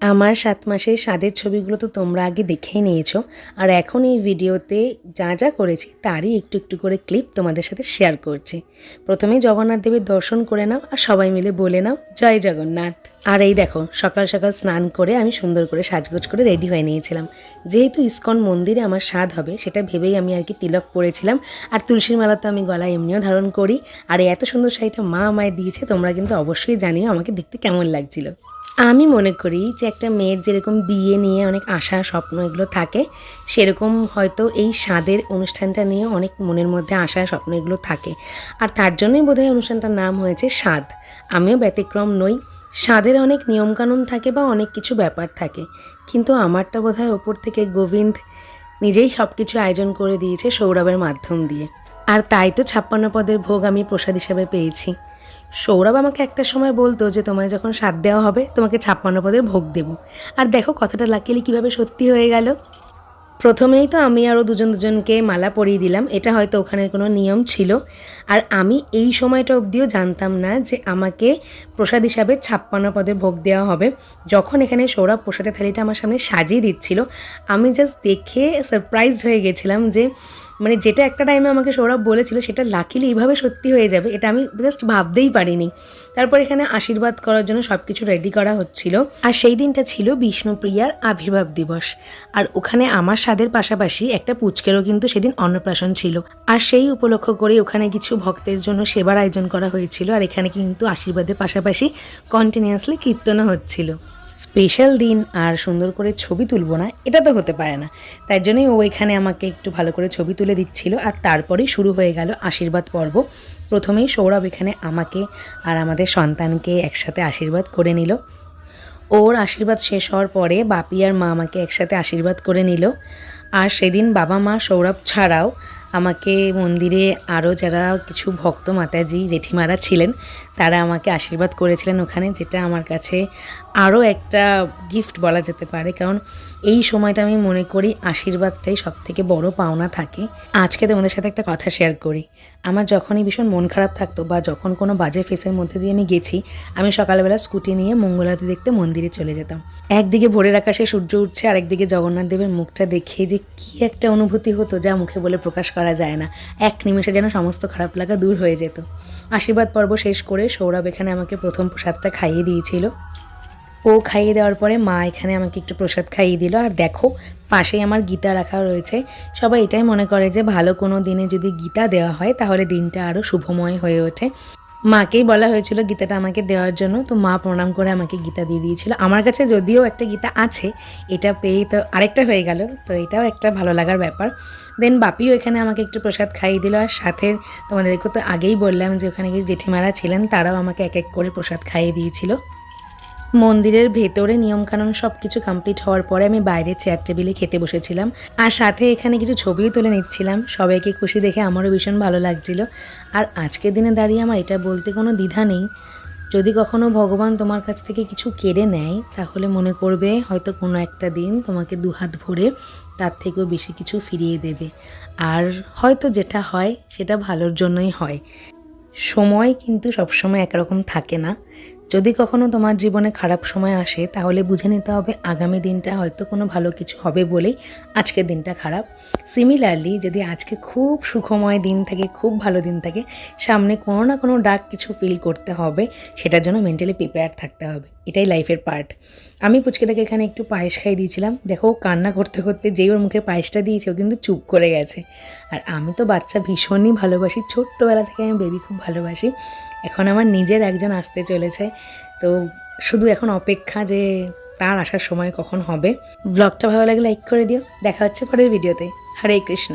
আমার সাত মাসের স্বাদের ছবিগুলো তো তোমরা আগে দেখেই নিয়েছো। আর এখন এই ভিডিওতে যা যা করেছি তারই একটু একটু করে ক্লিপ তোমাদের সাথে শেয়ার করছি। প্রথমেই জগন্নাথ দেবের দর্শন করে নাও আর সবাই মিলে বলে নাও, জয় জগন্নাথ। আর এই দেখো, সকাল সকাল স্নান করে আমি সুন্দর করে সাজগোজ করে রেডি হয়ে নিয়েছিলাম। যেহেতু ইস্কন মন্দিরে আমার স্বাদ হবে, সেটা ভেবেই আমি আর কি তিলক পরেছিলাম। আর তুলসীর মালা তো আমি গলায় এমনিও ধারণ করি। আর এত সুন্দর শাড়িটা মা আমায় দিয়েছে, তোমরা কিন্তু অবশ্যই জানিও আমাকে দেখতে কেমন লাগছিল। আমি মনে করি যে একটা মেয়ের যেরকম বিয়ে নিয়ে অনেক আশা, স্বপ্ন এগুলো থাকে, সেরকম হয়তো এই স্বাদের অনুষ্ঠানটা নিয়ে অনেক মনের মধ্যে আশা, স্বপ্ন এগুলো থাকে। আর তার জন্যই বোধহয় অনুষ্ঠানটার নাম হয়েছে স্বাদ। আমিও ব্যতিক্রম নই। স্বাদের অনেক নিয়মকানুন থাকে বা অনেক কিছু ব্যাপার থাকে। কিন্তু আমারটা বোধহয় ওপর থেকে গোবিন্দ নিজেই সব কিছু আয়োজন করে দিয়েছে সৌরভের মাধ্যম দিয়ে। আর তাই তো ছাপ্পান্ন পদের ভোগ আমি প্রসাদ হিসাবে পেয়েছি। সৌরভ আমাকে একটা সময় বলতো যে তোমায় যখন স্বাদ দেওয়া হবে, তোমাকে ছাপ্পান্ন পদের ভোগ দেব। আর দেখো কথাটা লাকিলি কীভাবে সত্যি হয়ে গেল। প্রথমেই তো আমি আরও দুজন দুজনকে মালা পরিয়ে দিলাম, এটা হয়তো ওখানের কোনো নিয়ম ছিল। আর আমি এই সময়টা অবধিও জানতাম না যে আমাকে প্রসাদ হিসাবে ছাপ্পান্ন পদের ভোগ দেওয়া হবে। যখন এখানে সৌরভ প্রসাদের থালিটা আমার সামনে সাজিয়ে দিচ্ছিল, আমি জাস্ট দেখে সারপ্রাইজড হয়ে গেছিলাম যে মানে যেটা একটা টাইমে আমাকে সৌরভ বলেছিল, সেটা লাকিলি এইভাবে সত্যি হয়ে যাবে, এটা আমি জাস্ট ভাবতেই পারিনি। তারপর এখানে আশীর্বাদ করার জন্য সব কিছু রেডি করা হচ্ছিল। আর সেই দিনটা ছিল বিষ্ণুপ্রিয়ার আবির্ভাব দিবস। আর ওখানে আমার স্বাদের পাশাপাশি একটা পুচকেরও কিন্তু সেদিন অন্নপ্রাশন ছিল। আর সেই উপলক্ষ করে ওখানে কিছু ভক্তের জন্য সেবার আয়োজন করা হয়েছিল। আর এখানে কিন্তু আশীর্বাদের পাশাপাশি কন্টিনিউয়াসলি কীর্তনও হচ্ছিল। স্পেশাল দিন আর সুন্দর করে ছবি তুলবো না, এটা তো হতে পারে না। তাই জন্যই ও এখানে আমাকে একটু ভালো করে ছবি তুলে দিচ্ছিল আর তারপরেই শুরু হয়ে গেল আশীর্বাদ পর্ব। প্রথমেই সৌরভ এখানে আমাকে আর আমাদের সন্তানকে একসাথে আশীর্বাদ করে নিল। ওর আশীর্বাদ শেষ হওয়ার পরে বাপি আর মা আমাকে একসাথে আশীর্বাদ করে নিল। আর সেদিন বাবা মা সৌরভ ছাড়াও আমাকে মন্দিরে আরও যারা কিছু ভক্ত মাতাজি, জেঠিমারা ছিলেন, তারা আমাকে আশীর্বাদ করেছিলেন ওখানে, যেটা আমার কাছে আরও একটা গিফট বলা যেতে পারে। কারণ এই সময়টা আমি মনে করি আশীর্বাদটাই সব থেকে বড় পাওনা থাকে। আজকে তোমাদের সাথে একটা কথা শেয়ার করি। আমার যখনই ভীষণ মন খারাপ থাকতো বা যখন কোনো বাজে ফেসের মধ্যে দিয়ে আমি গেছি, আমি সকালবেলা স্কুটি নিয়ে মঙ্গলারতি দেখতে মন্দিরে চলে যেতাম। একদিকে ভোরের আকাশে সূর্য উঠছে, আরেকদিকে জগন্নাথ দেবের মুখটা দেখে যে কি একটা অনুভূতি হতো যা মুখে বলে প্রকাশ করা যায় না। এক নিমেষে যেন সমস্ত খারাপ লাগা দূর হয়ে যেত। আশীর্বাদ পর্ব শেষ করে সৌরভ এখানে আমাকে প্রথম প্রসাদটা খাইয়ে দিয়েছিল। ও খাইয়ে দেওয়ার পরে মা এখানে আমাকে একটু প্রসাদ খাইয়ে দিল। আর দেখো, পাশেই আমার গীতা রাখা রয়েছে। সবাই এটাই মনে করে যে ভালো কোনো দিনে যদি গীতা দেওয়া হয়, তাহলে দিনটা আরও শুভময় হয়ে ওঠে। মাকেই বলা হয়েছিল গীতাটা আমাকে দেওয়ার জন্য, তো মা প্রণাম করে আমাকে গীতা দিয়ে দিয়েছিল। আমার কাছে যদিও একটা গীতা আছে, এটা পেয়েই তো আরেকটা হয়ে গেল, তো এটাও একটা ভালো লাগার ব্যাপার। দেন বাপিও এখানে আমাকে একটু প্রসাদ খাইয়ে দিল, আর সাথে তোমাদেরকে তো আগেই বললাম যে ওখানে গিয়ে জেঠিমারা ছিলেন, তারাও আমাকে এক এক করে প্রসাদ খাইয়ে দিয়েছিল। মন্দিরের ভেতরে নিয়মকানুন সব কিছু কমপ্লিট হওয়ার পরে আমি বাইরে চেয়ার টেবিলে খেতে বসেছিলাম। আর সাথে এখানে কিছু ছবিও তুলে নিচ্ছিলাম। সবাইকে খুশি দেখে আমারও ভীষণ ভালো লাগছিল। আর আজকের দিনে দাঁড়িয়ে আমার এটা বলতে কোনো দ্বিধা নেই। যদি কখনো ভগবান তোমার কাছ থেকে কিছু কেড়ে নেয়, তাহলে মনে করবে হয়তো কোনো একটা দিন তোমাকে দুহাত ভরে তার থেকেও বেশি কিছু ফিরিয়ে দেবে। আর হয়তো যেটা হয়, সেটা ভালোর জন্যই হয়। সময় কিন্তু সবসময় একরকম থাকে না। যদি কখনো তোমার জীবনে খারাপ সময় আসে, তাহলে বুঝে নিতে হবে আগামী দিনটা হয়তো কোনো ভালো কিছু হবে বলেই আজকের দিনটা খারাপ। সিমিলারলি যদি আজকে খুব সুখময় দিন থাকে, খুব ভালো দিন থাকে, সামনে কোনো না কোনো ডার্ক কিছু ফিল করতে হবে, সেটার জন্য মেন্টালি প্রিপেয়ার থাকতে হবে। এটাই লাইফের পার্ট আমি পুচকেটাকে এখানে একটু পায়েস খাইয়ে দিয়েছিলাম। দেখো কান্না করতে করতে যেই ওর মুখে পায়েসটা দিয়েছে, ও কিন্তু চুপ করে গেছে। আর আমি তো বাচ্চা ভীষণই ভালোবাসি। ছোট্টবেলা থেকে আমি বেবি খুব ভালোবাসি। এখন আমার নিজের একজন আসতে চলেছে। তো শুধু এখন অপেক্ষা যে তার আসার সময় কখন হবে। ব্লগটা ভালো লাগে লাইক করে দিও। দেখা হচ্ছে পরের ভিডিওতে হরে কৃষ্ণ।